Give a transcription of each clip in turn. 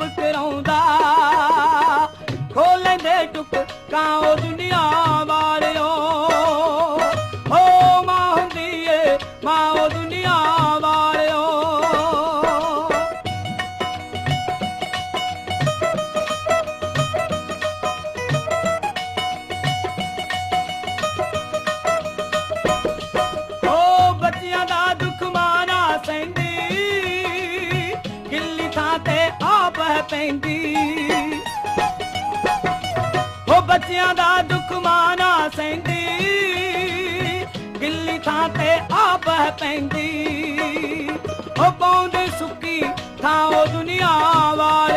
ਆਪ ਕਰਾਉਂਦਾ। ਖੋ ਉਹ ਦੁਨੀਆ ਵਾਲਿਓ। ਹੋ ਮਾਂ ਹੁੰਦੀ ਏ ਮਾਂ ਉਹ ਦੁਨੀਆ ਆਪ ਹੈ ਬੱਚਿਆਂ ਦਾ ਦੁੱਖ ਮਾਨਾ ਸਹਿੰਦੀ। ਗਿੱਲੀ ਥਾਂ ਤੇ ਆਪ ਪੈਂਦੀ। ਓ ਪੌਂਦੇ ਸੁੱਕੀ ਥਾਂ ਉਹ ਦੁਨੀਆ ਵਾਲਿਓ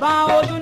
bá ojú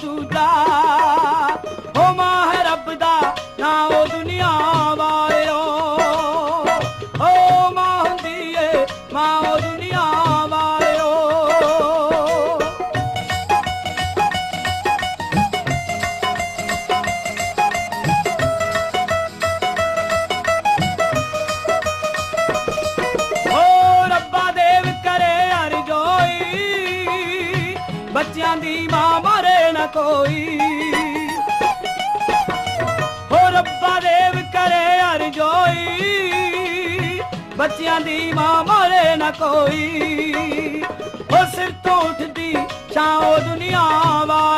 duda ਕੋਈ। ਓ ਰੱਬਾ ਦੇਵ ਕਰੇ ਅਰਜੋਈ ਬੱਚਿਆਂ ਦੀ ਮਾਂ ਮਾਰੇ ਨਾ ਕੋਈ। ਓ ਸਿਰ ਤੋਂ ਉੱਠਦੀ ਛਾਂ ਉਹ ਦੁਨੀਆ ਵਾ